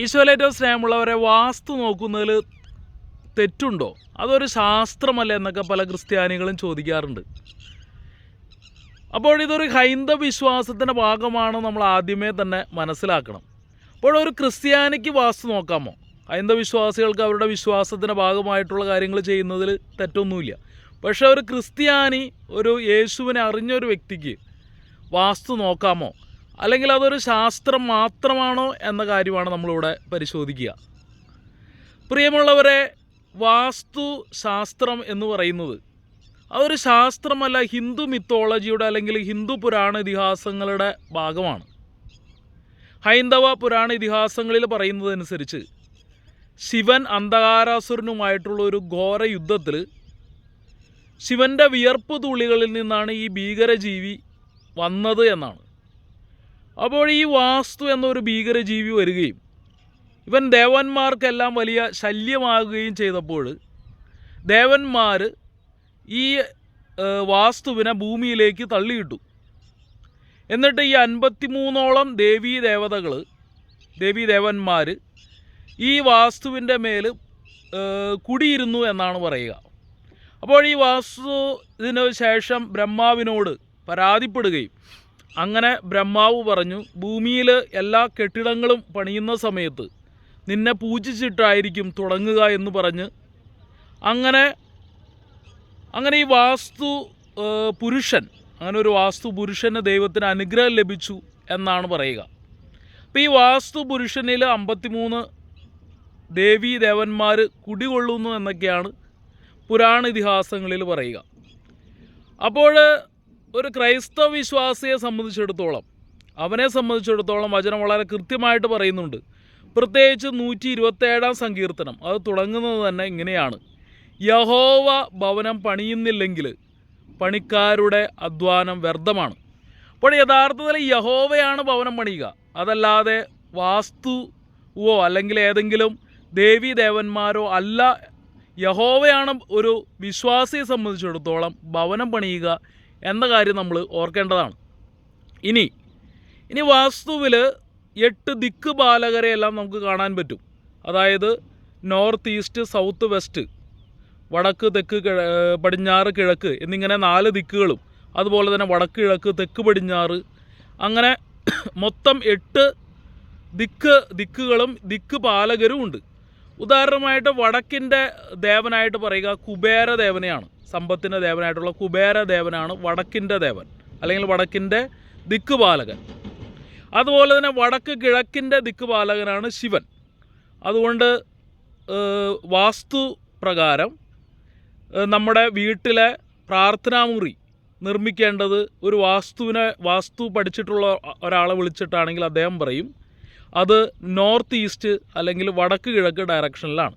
ഈശോയിലേറ്റവും സ്നേഹമുള്ളവരെ വാസ്തു നോക്കുന്നതിൽ തെറ്റുണ്ടോ? അതൊരു ശാസ്ത്രമല്ല എന്നൊക്കെ പല ക്രിസ്ത്യാനികളും ചോദിക്കാറുണ്ട്. അപ്പോൾ ഇതൊരു ഹൈന്ദവ വിശ്വാസത്തിന്റെ ഭാഗമാണ് നമ്മൾ ആദ്യമേ തന്നെ മനസ്സിലാക്കണം. അപ്പോൾ ഒരു ക്രിസ്ത്യാനിക്ക് വാസ്തു നോക്കാമോ? ഹൈന്ദവ വിശ്വാസികൾക്ക് അവരുടെ വിശ്വാസത്തിന്റെ ഭാഗമായിട്ടുള്ള കാര്യങ്ങൾ ചെയ്യുന്നതിൽ തെറ്റൊന്നുമില്ല. പക്ഷേ ഒരു ക്രിസ്ത്യാനി ഒരു യേശുവിനെ അറിഞ്ഞൊരു വ്യക്തിക്ക് വാസ്തു നോക്കാമോ? അല്ലെങ്കിൽ അതൊരു ശാസ്ത്രം മാത്രമാണോ എന്ന കാര്യമാണ് നമ്മളിവിടെ പരിശോധിക്കുക. പ്രിയമുള്ളവരെ വാസ്തു ശാസ്ത്രം എന്ന് പറയുന്നത് അതൊരു ശാസ്ത്രമല്ല ഹിന്ദു മിത്തോളജിയുടെ അല്ലെങ്കിൽ ഹിന്ദു പുരാണ ഇതിഹാസങ്ങളുടെ ഭാഗമാണ്. ഹൈന്ദവ പുരാണ ഇതിഹാസങ്ങളിൽ പറയുന്നതനുസരിച്ച് ശിവൻ അന്ധകാരാസുരനുമായിട്ടുള്ള ഒരു ഘോര യുദ്ധത്തിൽ ശിവന്റെ വിയർപ്പ് തുള്ളികളിൽ നിന്നാണ് ഈ ഭീകരജീവി വന്നത് എന്നാണ്. അപ്പോൾ ഈ വാസ്തു എന്നൊരു ഭീകരജീവി വരികയും ഇവൻ ദേവന്മാർക്കെല്ലാം വലിയ ശല്യമാകുകയും ചെയ്തപ്പോൾ ദേവന്മാർ ഈ വാസ്തുവിനെ ഭൂമിയിലേക്ക് തള്ളിയിട്ടു. എന്നിട്ട് ഈ അൻപത്തിമൂന്നോളം ദേവീ ദേവതകൾ ദേവീ ദേവന്മാർ ഈ വാസ്തുവിന്റെ മേൽ കുടിയിരുന്നു എന്നാണ് പറയുക. അപ്പോൾ ഈ വാസ്തു ഇതിന് ശേഷം ബ്രഹ്മാവിനോട് പരാതിപ്പെടുകയും അങ്ങനെ ബ്രഹ്മാവ് പറഞ്ഞു ഭൂമിയിൽ എല്ലാ കെട്ടിടങ്ങളും പണിയുന്ന സമയത്ത് നിന്നെ പൂജിച്ചിട്ടായിരിക്കും തുടങ്ങുക എന്ന് പറഞ്ഞ് അങ്ങനെ അങ്ങനെ ഈ വാസ്തു പുരുഷൻ അങ്ങനെ ഒരു വാസ്തു പുരുഷന് ദൈവത്തിന് അനുഗ്രഹം ലഭിച്ചു എന്നാണ് പറയുക. അപ്പോൾ ഈ വാസ്തു പുരുഷനിൽ അമ്പത്തിമൂന്ന് ദേവീ ദേവന്മാർ കുടികൊള്ളുന്നു എന്നൊക്കെയാണ് പുരാണ ഇതിഹാസങ്ങളിൽ പറയുക. അപ്പോൾ ഒരു ക്രൈസ്തവ വിശ്വാസിയെ സംബന്ധിച്ചിടത്തോളം അവനെ സംബന്ധിച്ചിടത്തോളം വചനം വളരെ കൃത്യമായിട്ട് പറയുന്നുണ്ട്. പ്രത്യേകിച്ച് നൂറ്റി ഇരുപത്തേഴാം സങ്കീർത്തനം അത് തുടങ്ങുന്നത് തന്നെ ഇങ്ങനെയാണ്. യഹോവ ഭവനം പണിയുന്നില്ലെങ്കിൽ പണിക്കാരുടെ അധ്വാനം വ്യർത്ഥമാണ്. അപ്പോൾ യഥാർത്ഥത്തിൽ യഹോവയാണ് ഭവനം പണിയുക. അതല്ലാതെ വാസ്തുവോ അല്ലെങ്കിൽ ഏതെങ്കിലും ദേവി ദേവന്മാരോ അല്ല. യഹോവയാണ് ഒരു വിശ്വാസിയെ സംബന്ധിച്ചിടത്തോളം ഭവനം പണിയുക എന്ന കാര്യം നമ്മൾ ഓർക്കേണ്ടതാണ്. ഇനി ഇനി വാസ്തുവിൽ എട്ട് ദിക്ക് ബാലകരെയെല്ലാം നമുക്ക് കാണാൻ പറ്റും. അതായത് നോർത്ത് ഈസ്റ്റ് സൗത്ത് വെസ്റ്റ് വടക്ക് തെക്ക് പടിഞ്ഞാറ് കിഴക്ക് എന്നിങ്ങനെ നാല് ദിക്കുകളും അതുപോലെ തന്നെ വടക്ക് കിഴക്ക് തെക്ക് പടിഞ്ഞാറ് അങ്ങനെ മൊത്തം എട്ട് ദിക്ക് ദിക്കുകളും ദിക്ക് പാലകരും ഉണ്ട്. ഉദാഹരണമായിട്ട് വടക്കിന്റെ ദേവനായിട്ട് പറയുക കുബേര ദേവനെയാണ്. സമ്പത്തിന്റെ ദേവനായിട്ടുള്ള കുബേര ദേവനാണ് വടക്കിന്റെ ദേവൻ അല്ലെങ്കിൽ വടക്കിന്റെ ദിക്കുപാലകൻ. അതുപോലെ തന്നെ വടക്ക് കിഴക്കിന്റെ ദിക്കുപാലകനാണ് ശിവൻ. അതുകൊണ്ട് വാസ്തു പ്രകാരം നമ്മുടെ വീട്ടിലെ പ്രാർത്ഥനാമുറി നിർമ്മിക്കേണ്ടത് ഒരു വാസ്തുവിനെ വാസ്തു പഠിച്ചിട്ടുള്ള ഒരാളെ വിളിച്ചിട്ടാണെങ്കിൽ അദ്ദേഹം പറയും അത് നോർത്ത് ഈസ്റ്റ് അല്ലെങ്കിൽ വടക്ക് കിഴക്ക് ഡയറക്ഷനിലാണ്.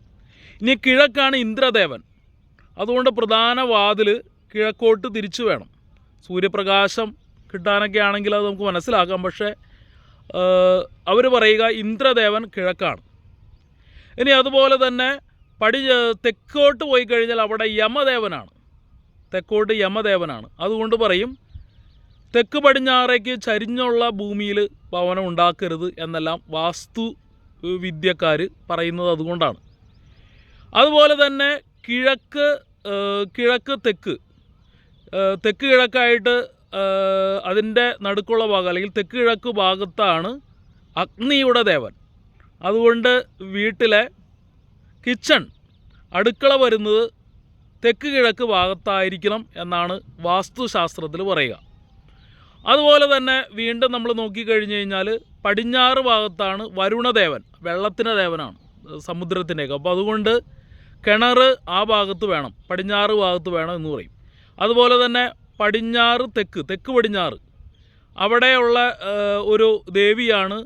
ഇനി കിഴക്കാണ് ഇന്ദ്രദേവൻ. അതുകൊണ്ട് പ്രധാന വാതിൽ കിഴക്കോട്ട് തിരിച്ചു വേണം. സൂര്യപ്രകാശം കിട്ടാനൊക്കെ ആണെങ്കിൽ അത് നമുക്ക് മനസ്സിലാക്കാം. പക്ഷേ അവർ പറയുക ഇന്ദ്രദേവൻ കിഴക്കാണ്. ഇനി അതുപോലെ തന്നെ പടി തെക്കോട്ട് പോയി കഴിഞ്ഞാൽ അവിടെ യമദേവനാണ്. തെക്കോട്ട് യമദേവനാണ്. അതുകൊണ്ട് പറയും തെക്ക് പടിഞ്ഞാറേക്ക് ചരിഞ്ഞുള്ള ഭൂമിയിൽ ഭവനം ഉണ്ടാക്കരുത് എന്നെല്ലാം വാസ്തു വിദ്യക്കാർ പറയുന്നത് അതുകൊണ്ടാണ്. അതുപോലെ തന്നെ കിഴക്ക് കിഴക്ക് തെക്ക് തെക്ക് കിഴക്കായിട്ട് അതിന്റെ നടുക്കുള്ള ഭാഗം അല്ലെങ്കിൽ തെക്ക് കിഴക്ക് ഭാഗത്താണ് അഗ്നിയുടെ ദേവൻ. അതുകൊണ്ട് വീട്ടിലെ കിച്ചൺ അടുക്കള വരുന്നത് തെക്ക് കിഴക്ക് ഭാഗത്തായിരിക്കണം എന്നാണ് വാസ്തുശാസ്ത്രത്തിൽ പറയുക. അതുപോലെ തന്നെ വീണ്ടും നമ്മൾ നോക്കിക്കഴിഞ്ഞ് കഴിഞ്ഞാൽ പടിഞ്ഞാറ് ഭാഗത്താണ് വരുണദേവൻ വെള്ളത്തിന്റെ ദേവനാണ് സമുദ്രത്തിന്റെയൊക്കെ. അപ്പോൾ അതുകൊണ്ട് കിണർ ആ ഭാഗത്ത് വേണം പടിഞ്ഞാറ് ഭാഗത്ത് വേണം എന്ന് പറയും. അതുപോലെ തന്നെ പടിഞ്ഞാറ് തെക്ക് തെക്ക് പടിഞ്ഞാറ്. അവിടെയുള്ള ഒരു ദേവിയാണ്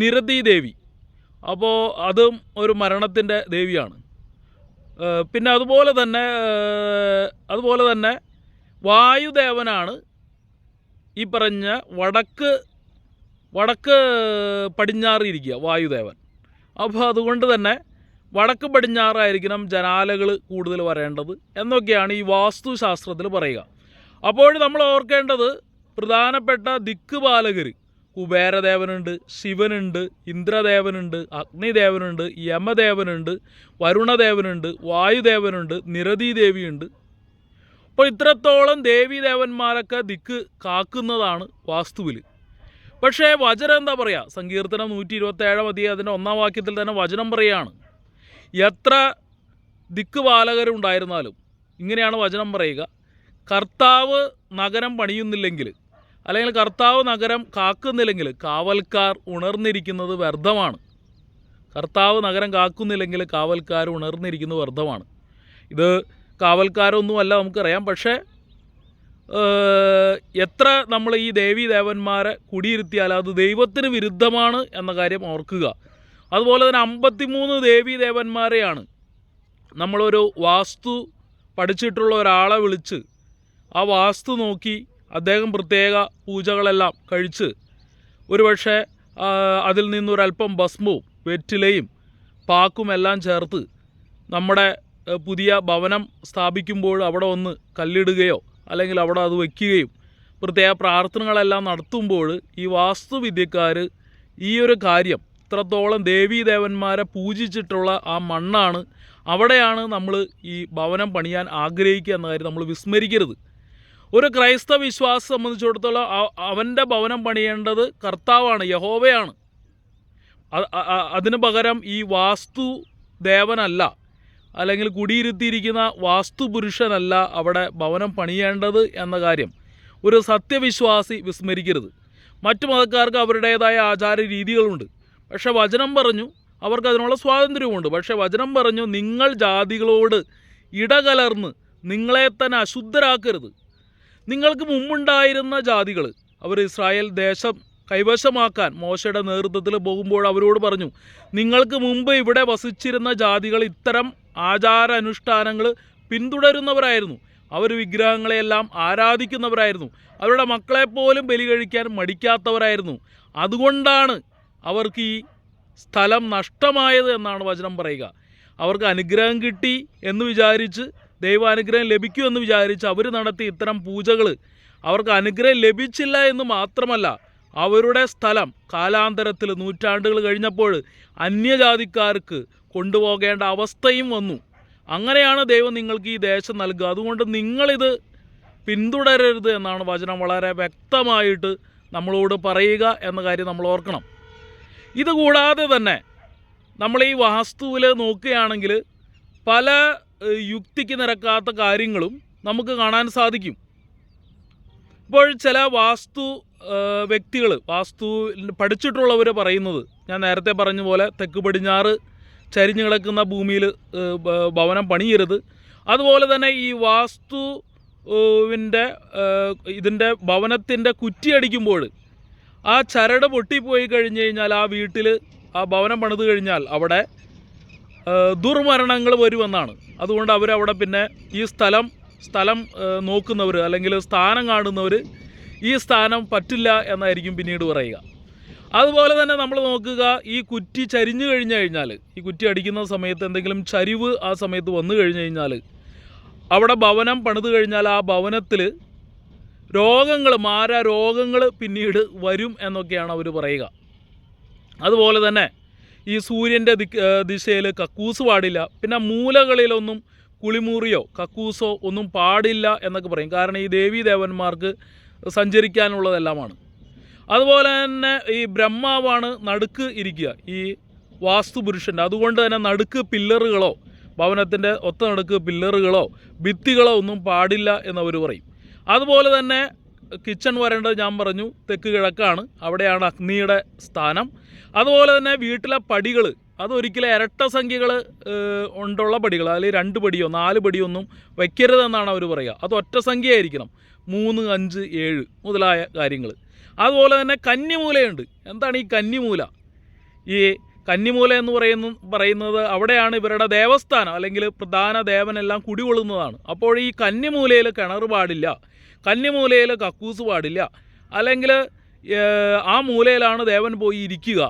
നിരതി ദേവി. അപ്പോൾ അതും ഒരു മരണത്തിന്റെ ദേവിയാണ്. പിന്നെ അതുപോലെ തന്നെ അതുപോലെ തന്നെ വായുദേവനാണ് ഈ പറഞ്ഞ വടക്ക് വടക്ക് പടിഞ്ഞാറിയിരിക്കുക വായുദേവൻ. അപ്പോൾ അതുകൊണ്ട് തന്നെ വടക്ക് പടിഞ്ഞാറായിരിക്കണം ജനാലകൾ കൂടുതൽ വരേണ്ടത് എന്നൊക്കെയാണ് ഈ വാസ്തുശാസ്ത്രത്തിൽ പറയുക. അപ്പോൾ നമ്മൾ ഓർക്കേണ്ടത് പ്രധാനപ്പെട്ട ദിക്ക് പാലകർ കുബേരദേവനുണ്ട് ശിവനുണ്ട് ഇന്ദ്രദേവനുണ്ട് അഗ്നിദേവനുണ്ട് യമദേവനുണ്ട് വരുണദേവനുണ്ട് വായുദേവനുണ്ട് നിരതി ദേവിയുണ്ട് അപ്പോൾ ഇത്രത്തോളം ദേവീദേവന്മാരൊക്കെ ദിക്ക് കാക്കുന്നതാണ് വാസ്തുവിൽ. പക്ഷേ വചനം എന്താ പറയുക? സങ്കീർത്തനം നൂറ്റി ഇരുപത്തേഴാം മതി അതിന്റെ ഒന്നാം വാക്യത്തിൽ തന്നെ വചനം പറയുകയാണ്. എത്ര ദിക്ക് പാലകരുണ്ടായിരുന്നാലും ഇങ്ങനെയാണ് വചനം പറയുക. കർത്താവ് നഗരം പണിയുന്നില്ലെങ്കിൽ അല്ലെങ്കിൽ കർത്താവ് നഗരം കാക്കുന്നില്ലെങ്കിൽ കാവൽക്കാർ ഉണർന്നിരിക്കുന്നത് വ്യർത്ഥമാണ്. കർത്താവ് നഗരം കാക്കുന്നില്ലെങ്കിൽ കാവൽക്കാർ ഉണർന്നിരിക്കുന്നത് വ്യർത്ഥമാണ്. ഇത് കാവൽക്കാരൊന്നുമല്ല നമുക്കറിയാം. പക്ഷേ എത്ര നമ്മൾ ഈ ദേവീ ദേവന്മാരെ കുടിയിരുത്തിയാൽ അത് ദൈവത്തിന് വിരുദ്ധമാണ് എന്ന കാര്യം ഓർക്കുക. അതുപോലെ തന്നെ അമ്പത്തിമൂന്ന് ദേവീ ദേവന്മാരെയാണ് നമ്മളൊരു വാസ്തു പഠിച്ചിട്ടുള്ള ഒരാളെ വിളിച്ച് ആ വാസ്തു നോക്കി അദ്ദേഹം പ്രത്യേക പൂജകളെല്ലാം കഴിച്ച് ഒരുപക്ഷെ അതിൽ നിന്നൊരല്പം ഭസ്മവും വെറ്റിലയും പാക്കുമെല്ലാം ചേർത്ത് നമ്മുടെ പുതിയ ഭവനം സ്ഥാപിക്കുമ്പോൾ അവിടെ ഒന്ന് കല്ലിടുകയോ അല്ലെങ്കിൽ അവിടെ അത് വയ്ക്കുകയും പ്രത്യേക പ്രാർത്ഥനകളെല്ലാം നടത്തുമ്പോൾ ഈ വാസ്തുവിദ്യക്കാർ ഈ ഒരു കാര്യം ഇത്രത്തോളം ദേവീദേവന്മാരെ പൂജിച്ചിട്ടുള്ള ആ മണ്ണാണ് അവിടെയാണ് നമ്മൾ ഈ ഭവനം പണിയാൻ ആഗ്രഹിക്കുക എന്ന കാര്യം നമ്മൾ വിസ്മരിക്കരുത്. ഒരു ക്രൈസ്തവ വിശ്വാസം സംബന്ധിച്ചിടത്തോളം അവന്റെ ഭവനം പണിയേണ്ടത് കർത്താവാണ് യഹോവയാണ്. അതിന് പകരം ഈ വാസ്തു ദേവനല്ല അല്ലെങ്കിൽ കുടിയിരുത്തിയിരിക്കുന്ന വാസ്തുപുരുഷനല്ല അവിടെ ഭവനം പണിയേണ്ടത് എന്ന കാര്യം ഒരു സത്യവിശ്വാസി വിസ്മരിക്കരുത്. മറ്റു മതക്കാർക്ക് അവരുടേതായ ആചാര രീതികളുണ്ട് പക്ഷേ വചനം പറഞ്ഞു അവർക്ക് അതിനുള്ള സ്വാതന്ത്ര്യമുണ്ട് പക്ഷേ വചനം പറഞ്ഞു നിങ്ങൾ ജാതികളോട് ഇടകലർന്ന് നിങ്ങളെ തന്നെ അശുദ്ധരാക്കരുത്. നിങ്ങൾക്ക് മുമ്പുണ്ടായിരുന്ന ജാതികൾ അവർ ഇസ്രായേൽ ദേശം കൈവശമാക്കാൻ മോശയുടെ നേതൃത്വത്തിൽ പോകുമ്പോൾ അവരോട് പറഞ്ഞു നിങ്ങൾക്ക് മുമ്പ് ഇവിടെ വസിച്ചിരുന്ന ജാതികൾ ഇത്തരം ആചാര അനുഷ്ഠാനങ്ങൾ പിന്തുടരുന്നവരായിരുന്നു. അവർ വിഗ്രഹങ്ങളെയെല്ലാം ആരാധിക്കുന്നവരായിരുന്നു. അവരുടെ മക്കളെപ്പോലും ബലി കഴിക്കാൻ മടിക്കാത്തവരായിരുന്നു. അതുകൊണ്ടാണ് അവർക്ക് ഈ സ്ഥലം നഷ്ടമായത് എന്നാണ് വചനം പറയുക. അവർക്ക് അനുഗ്രഹം കിട്ടി എന്ന് വിചാരിച്ച് ദൈവാനുഗ്രഹം ലഭിക്കുമെന്ന് വിചാരിച്ച് അവർ നടത്തിയ ഇത്തരം പൂജകൾ അവർക്ക് അനുഗ്രഹം ലഭിച്ചില്ല എന്ന് മാത്രമല്ല അവരുടെ സ്ഥലം കാലാന്തരത്തിൽ നൂറ്റാണ്ടുകൾ കഴിഞ്ഞപ്പോൾ അന്യജാതിക്കാർക്ക് കൊണ്ടുപോകേണ്ട അവസ്ഥയും വന്നു. അങ്ങനെയാണ് ദൈവം നിങ്ങൾക്ക് ഈ ദേശം നൽകുക. അതുകൊണ്ട് നിങ്ങളിത് പിന്തുടരരുത് എന്നാണ് വചനം. വളരെ വ്യക്തമായിട്ട് നമ്മളോട് പറയുക എന്ന കാര്യം നമ്മൾ ഓർക്കണം. ഇതുകൂടാതെ തന്നെ നമ്മൾ ഈ വാസ്തുവിൽ നോക്കുകയാണെങ്കിൽ പല യുക്തിക്ക് നിരക്കാത്ത കാര്യങ്ങളും നമുക്ക് കാണാൻ സാധിക്കും. ഇപ്പോൾ ചില വാസ്തു വ്യക്തികൾ വാസ്തു പഠിച്ചിട്ടുള്ളവർ പറയുന്നത് ഞാൻ നേരത്തെ പറഞ്ഞ പോലെ തെക്ക് പടിഞ്ഞാറ് ചരിഞ്ഞു കിടക്കുന്ന ഭൂമിയിൽ ഭവനം പണിയരുത്. അതുപോലെ തന്നെ ഈ വാസ്തു വിന്റെ ഇതിന്റെ ഭവനത്തിന്റെ കുറ്റി അടിക്കുമ്പോൾ ആ ചരട് പൊട്ടിപ്പോയി കഴിഞ്ഞ് കഴിഞ്ഞാൽ ആ വീട്ടിൽ ആ ഭവനം പണിത് കഴിഞ്ഞാൽ അവിടെ ദുർമരണങ്ങൾ വരുമെന്നാണ്. അതുകൊണ്ട് അവരവിടെ പിന്നെ ഈ സ്ഥലം സ്ഥലം നോക്കുന്നവർ അല്ലെങ്കിൽ സ്ഥാനം കാണുന്നവർ ഈ സ്ഥാനം പറ്റില്ല എന്നായിരിക്കും പിന്നീട് പറയുക. അതുപോലെ തന്നെ നമ്മൾ നോക്കുക ഈ കുറ്റി ചരിഞ്ഞു കഴിഞ്ഞു കഴിഞ്ഞാൽ ഈ കുറ്റി അടിക്കുന്ന സമയത്ത് എന്തെങ്കിലും ചരിവ് ആ സമയത്ത് വന്നു കഴിഞ്ഞു കഴിഞ്ഞാൽ അവിടെ ഭവനം പണിത് കഴിഞ്ഞാൽ ആ ഭവനത്തിൽ രോഗങ്ങൾ മാര രോഗങ്ങൾ പിന്നീട് വരും എന്നൊക്കെയാണ് അവർ പറയുക. അതുപോലെ തന്നെ ഈ സൂര്യന്റെ ദിശയിൽ കക്കൂസ് പാടില്ല പിന്നെ മൂലകളിലൊന്നും കുളിമുറിയോ കക്കൂസോ ഒന്നും പാടില്ല എന്നൊക്കെ പറയും. കാരണം ഈ ദേവീ ദേവന്മാർക്ക് സഞ്ചരിക്കാനുള്ളതെല്ലാമാണ്. അതുപോലെ തന്നെ ഈ ബ്രഹ്മാവാണ് നടുക്ക് ഇരിക്കുക ഈ വാസ്തു പുരുഷന്റെ അതുകൊണ്ട് തന്നെ നടുക്ക് പില്ലറുകളോ ഭവനത്തിന്റെ ഒത്ത നടുക്ക് പില്ലറുകളോ ഭിത്തികളോ ഒന്നും പാടില്ല എന്നവർ പറയും. അതുപോലെ തന്നെ കിച്ചൺ വരേണ്ടത് ഞാൻ പറഞ്ഞു തെക്ക് കിഴക്കാണ്. അവിടെയാണ് അഗ്നിയുടെ സ്ഥാനം. അതുപോലെ തന്നെ വീട്ടിലെ പടികൾ അതൊരിക്കലും ഇരട്ട സംഖ്യകൾ ഉണ്ടുള്ള പടികൾ അല്ലെങ്കിൽ രണ്ട് പടിയോ നാല് പടിയോ ഒന്നും വയ്ക്കരുതെന്നാണ് അവർ പറയുക. അത് ഒറ്റ സംഖ്യ ആയിരിക്കണം മൂന്ന് അഞ്ച് ഏഴ് മുതലായ കാര്യങ്ങൾ അതുപോലെ തന്നെ കന്നിമൂലയുണ്ട്. എന്താണ് ഈ കന്നിമൂല? ഈ കന്നിമൂല എന്ന് പറയുന്ന പറയുന്നത് അവിടെയാണ് ഇവരുടെ ദേവസ്ഥാനം അല്ലെങ്കിൽ പ്രധാന ദേവനെല്ലാം കുടികൊള്ളുന്നതാണ്. അപ്പോൾ ഈ കന്നിമൂലയിൽ കിണർ പാടില്ല കന്നിമൂലയിൽ കക്കൂസ് പാടില്ല അല്ലെങ്കിൽ ആ മൂലയിലാണ് ദേവൻ പോയി ഇരിക്കുക.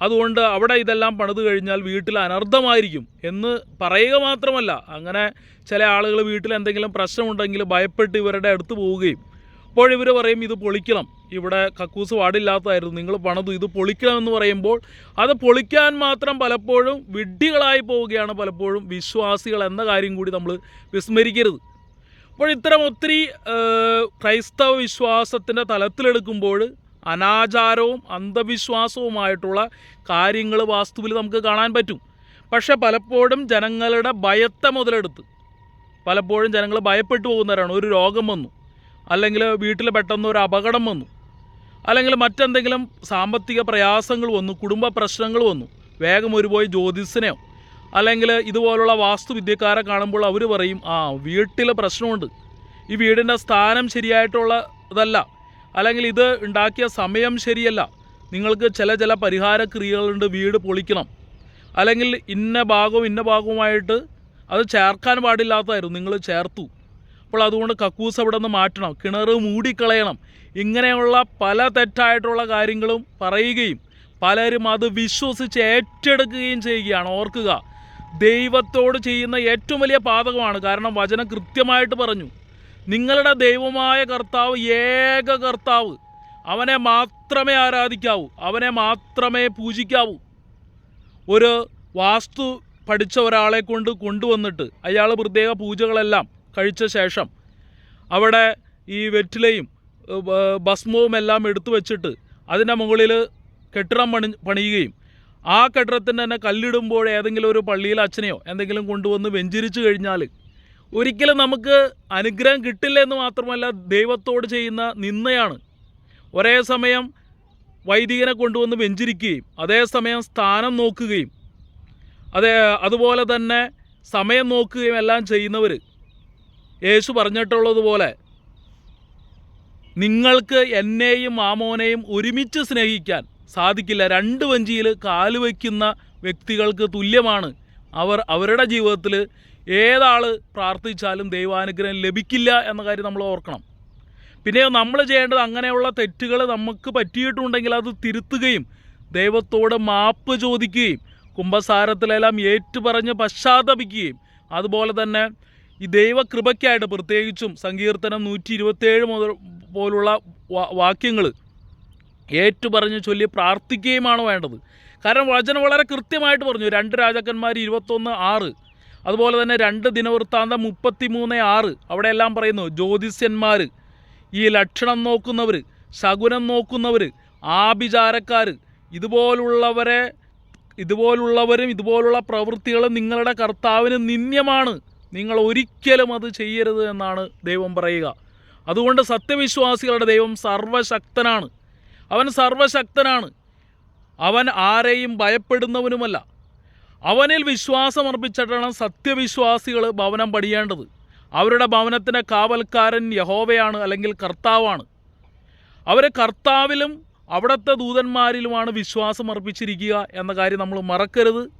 അതുകൊണ്ട് അവിടെ ഇതെല്ലാം പണിത് കഴിഞ്ഞാൽ വീട്ടിൽ അനർത്ഥമായിരിക്കും എന്ന് പറയുക മാത്രമല്ല. അങ്ങനെ ചില ആളുകൾ വീട്ടിൽ എന്തെങ്കിലും പ്രശ്നമുണ്ടെങ്കിൽ ഭയപ്പെട്ട് ഇവരുടെ അടുത്ത് പോവുകയും അപ്പോൾ ഇവർ പറയും ഇത് പൊളിക്കണം. ഇവിടെ കക്കൂസ് പാടില്ലാത്തതായിരുന്നു നിങ്ങൾ പണിതു ഇത് പൊളിക്കണം എന്ന് പറയുമ്പോൾ അത് പൊളിക്കാൻ മാത്രം പലപ്പോഴും വിഡ്ഢികളായി പോവുകയാണ്. പലപ്പോഴും വിശ്വാസികൾ എന്ന കാര്യം കൂടി നമ്മൾ വിസ്മരിക്കരുത്. അപ്പോൾ ഇത്തരം ഒത്തിരി ക്രൈസ്തവ വിശ്വാസത്തിന്റെ തലത്തിലെടുക്കുമ്പോൾ അനാചാരവും അന്ധവിശ്വാസവുമായിട്ടുള്ള കാര്യങ്ങൾ വാസ്തുവിൽ നമുക്ക് കാണാൻ പറ്റും. പക്ഷേ പലപ്പോഴും ജനങ്ങളുടെ ഭയത്തെ മുതലെടുത്ത് പലപ്പോഴും ജനങ്ങൾ ഭയപ്പെട്ടു പോകുന്നവരാണ്. ഒരു രോഗം വന്നു. അല്ലെങ്കിൽ വീട്ടിൽ പെട്ടെന്ന് ഒരു അപകടം വന്നു. അല്ലെങ്കിൽ മറ്റെന്തെങ്കിലും സാമ്പത്തിക പ്രയാസങ്ങൾ വന്നു കുടുംബ പ്രശ്നങ്ങൾ വന്നു. വേഗം ഒരു പോയി ജ്യോതിസിനെയോ അല്ലെങ്കിൽ ഇതുപോലുള്ള വാസ്തുവിദ്യക്കാരെ കാണുമ്പോൾ അവർ പറയും ആ വീട്ടിൽ പ്രശ്നമുണ്ട്. ഈ വീടിന്റെ സ്ഥാനം ശരിയായിട്ടുള്ള ഇതല്ല അല്ലെങ്കിൽ ഇത് ഉണ്ടാക്കിയ സമയം ശരിയല്ല. നിങ്ങൾക്ക് ചില ചില പരിഹാര ക്രിയകളുണ്ട് വീട് പൊളിക്കണം. അല്ലെങ്കിൽ ഇന്ന ഭാഗവും ഇന്ന ഭാഗവുമായിട്ട് അത് ചേർക്കാൻ പാടില്ലാത്തതായിരുന്നു നിങ്ങൾ ചേർത്തു. അപ്പോൾ അതുകൊണ്ട് കക്കൂസ് അവിടെ നിന്ന് മാറ്റണം കിണർ മൂടിക്കളയണം. ഇങ്ങനെയുള്ള പല തെറ്റായിട്ടുള്ള കാര്യങ്ങളും പറയുകയും പലരും അത് വിശ്വസിച്ച് ഏറ്റെടുക്കുകയും ചെയ്യുകയാണ്. ഓർക്കുക ദൈവത്തോട് ചെയ്യുന്ന ഏറ്റവും വലിയ പാതകമാണ്. കാരണം വചനം കൃത്യമായിട്ട് പറഞ്ഞു നിങ്ങളുടെ ദൈവമായ കർത്താവ് ഏക കർത്താവ്. അവനെ മാത്രമേ ആരാധിക്കാവൂ. അവനെ മാത്രമേ പൂജിക്കാവൂ. ഒരു വാസ്തു പഠിച്ച ഒരാളെ കൊണ്ട് കൊണ്ടുവന്നിട്ട് അയാൾ പ്രത്യേക പൂജകളെല്ലാം കഴിച്ച ശേഷം അവിടെ ഈ വെറ്റിലയും ഭസ്മവും എല്ലാം എടുത്തു വെച്ചിട്ട് അതിന്റെ മുകളിൽ കെട്ടിടം പണി പണിയുകയും ആ കെട്ടിടത്തിന് തന്നെ കല്ലിടുമ്പോൾ ഏതെങ്കിലും ഒരു പള്ളിയിൽ അച്ഛനെയോ എന്തെങ്കിലും കൊണ്ടുവന്ന് വെഞ്ചരിച്ചു കഴിഞ്ഞാൽ ഒരിക്കലും നമുക്ക് അനുഗ്രഹം കിട്ടില്ല എന്ന് മാത്രമല്ല ദൈവത്തോട് ചെയ്യുന്ന നിന്നയാണ് ഒരേ സമയം വൈദികനെ കൊണ്ടുവന്ന് വെഞ്ചിരിക്കുകയും അതേസമയം സ്ഥാനം നോക്കുകയും അതേ അതുപോലെ തന്നെ സമയം നോക്കുകയും എല്ലാം ചെയ്യുന്നവർ യേശു പറഞ്ഞിട്ടുള്ളതുപോലെ നിങ്ങൾക്ക് എന്നെയും മാമോനെയും ഒരുമിച്ച് സ്നേഹിക്കാൻ സാധിക്കില്ല. രണ്ട് വഞ്ചിയിൽ കാലുവയ്ക്കുന്ന വ്യക്തികൾക്ക് തുല്യമാണ്. അവർ അവരുടെ ജീവിതത്തിൽ ഏതാൾ പ്രാർത്ഥിച്ചാലും ദൈവാനുഗ്രഹം ലഭിക്കില്ല എന്ന കാര്യം നമ്മൾ ഓർക്കണം. പിന്നെ നമ്മൾ ചെയ്യേണ്ടത് അങ്ങനെയുള്ള തെറ്റുകൾ നമുക്ക് പറ്റിയിട്ടുണ്ടെങ്കിൽ അത് തിരുത്തുകയും ദൈവത്തോട് മാപ്പ് ചോദിക്കുകയും കുംഭസാരത്തിലെല്ലാം ഏറ്റുപറഞ്ഞ് പശ്ചാത്തപിക്കുകയും. അതുപോലെ തന്നെ ഈ ദൈവകൃപയ്ക്കായിട്ട് പ്രത്യേകിച്ചും സങ്കീർത്തനം നൂറ്റി ഇരുപത്തേഴ് മുതൽ പോലുള്ള വാക്യങ്ങൾ ഏറ്റുപറഞ്ഞ് ചൊല്ലി പ്രാർത്ഥിക്കുകയുമാണ് വേണ്ടത്. കാരണം വചനം വളരെ കൃത്യമായിട്ട് പറഞ്ഞു. രണ്ട് രാജാക്കന്മാർ ഇരുപത്തൊന്ന് ആറ് അതുപോലെ തന്നെ രണ്ട് ദിനവൃത്താന്തം മുപ്പത്തി മൂന്ന് ആറ്. അവിടെയെല്ലാം പറയുന്നു ജ്യോതിഷ്യന്മാർ ഈ ലക്ഷണം നോക്കുന്നവർ ശകുനം നോക്കുന്നവർ ആഭിചാരക്കാർ ഇതുപോലുള്ളവരെ ഇതുപോലുള്ളവരും ഇതുപോലുള്ള പ്രവൃത്തികളും നിങ്ങളുടെ കർത്താവിന് നിന്ദ്യമാണ്. നിങ്ങൾ ഒരിക്കലും അത് ചെയ്യരുത് എന്നാണ് ദൈവം പറയുക. അതുകൊണ്ട് സത്യവിശ്വാസികളുടെ ദൈവം സർവശക്തനാണ്. അവൻ സർവശക്തനാണ്. അവൻ ആരെയും ഭയപ്പെടുന്നവനുമല്ല. അവനിൽ വിശ്വാസമർപ്പിച്ചിട്ടാണ് സത്യവിശ്വാസികൾ ഭവനം പണിയേണ്ടത്. അവരുടെ ഭവനത്തിന്റെ കാവൽക്കാരൻ യഹോവയാണ് അല്ലെങ്കിൽ കർത്താവാണ്. അവർ കർത്താവിലും അവിടുത്തെ ദൂതന്മാരിലുമാണ് വിശ്വാസം അർപ്പിച്ചിരിക്കുക എന്ന കാര്യം നമ്മൾ മറക്കരുത്.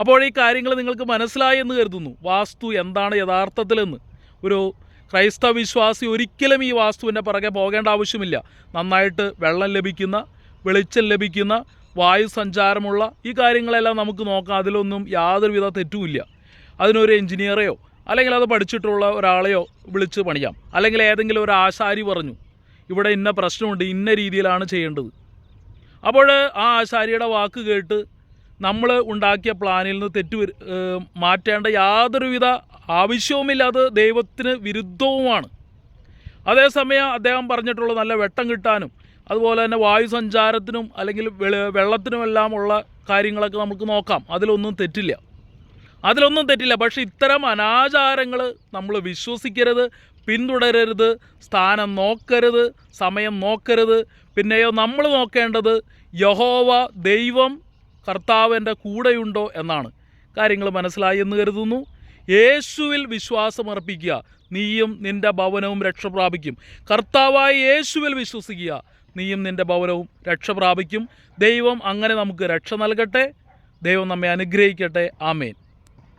അപ്പോൾ ഈ കാര്യങ്ങൾ നിങ്ങൾക്ക് മനസ്സിലായി എന്ന് കരുതുന്നു. വാസ്തു എന്താണ് യഥാർത്ഥത്തിലെന്ന് ഒരു ക്രൈസ്തവ വിശ്വാസി ഒരിക്കലും ഈ വാസ്തുവിന്റെ പുറകെ പോകേണ്ട ആവശ്യമില്ല. നന്നായിട്ട് വെള്ളം ലഭിക്കുന്ന വെളിച്ചം ലഭിക്കുന്ന വായു സഞ്ചാരമുള്ള ഈ കാര്യങ്ങളെല്ലാം നമുക്ക് നോക്കാം. അതിലൊന്നും യാതൊരുവിധ തെറ്റുമില്ല. അതിനൊരു എഞ്ചിനീയറെയോ അല്ലെങ്കിൽ അത് പഠിച്ചിട്ടുള്ള ഒരാളെയോ വിളിച്ച് പണിയാം. അല്ലെങ്കിൽ ഏതെങ്കിലും ഒരു ആശാരി പറഞ്ഞു ഇവിടെ ഇന്ന പ്രശ്നമുണ്ട് ഇന്ന രീതിയിലാണ് ചെയ്യേണ്ടത്. അപ്പോൾ ആ ആശാരിയുടെ വാക്ക് കേട്ട് നമ്മൾ ഉണ്ടാക്കിയ പ്ലാനിൽ നിന്ന് തെറ്റ് മാറ്റേണ്ട യാതൊരുവിധ ആവശ്യവുമില്ല അത് ദൈവത്തിന് വിരുദ്ധവുമാണ്. അതേസമയം അദ്ദേഹം പറഞ്ഞിട്ടുള്ള നല്ല വെട്ടം കിട്ടാനും അതുപോലെ തന്നെ വായു സഞ്ചാരത്തിനും അല്ലെങ്കിൽ വെള- വെള്ളത്തിനുമെല്ലാം ഉള്ള കാര്യങ്ങളൊക്കെ നമുക്ക് നോക്കാം. അതിലൊന്നും തെറ്റില്ല. അതിലൊന്നും തെറ്റില്ല. പക്ഷേ ഇത്തരം അനാചാരങ്ങൾ നമ്മൾ വിശ്വസിക്കരുത് പിന്തുടരരുത് സ്ഥാനം നോക്കരുത് സമയം നോക്കരുത്. പിന്നെയോ നമ്മൾ നോക്കേണ്ടത് യഹോവ ദൈവം കർത്താവിന്റെ കൂടെയുണ്ടോ എന്നാണ്. കാര്യങ്ങൾ മനസ്സിലായി എന്ന് കരുതുന്നു. യേശുവിൽ വിശ്വാസമർപ്പിക്കുക. നീയും നിന്റെ ഭവനവും രക്ഷ പ്രാപിക്കും. കർത്താവായ യേശുവിൽ വിശ്വസിക്കുക. നീയും നിന്റെ ഭവനവും രക്ഷ പ്രാപിക്കും. ദൈവം അങ്ങനെ നമുക്ക് രക്ഷ നൽകട്ടെ. ദൈവം നമ്മെ അനുഗ്രഹിക്കട്ടെ. ആമേൻ.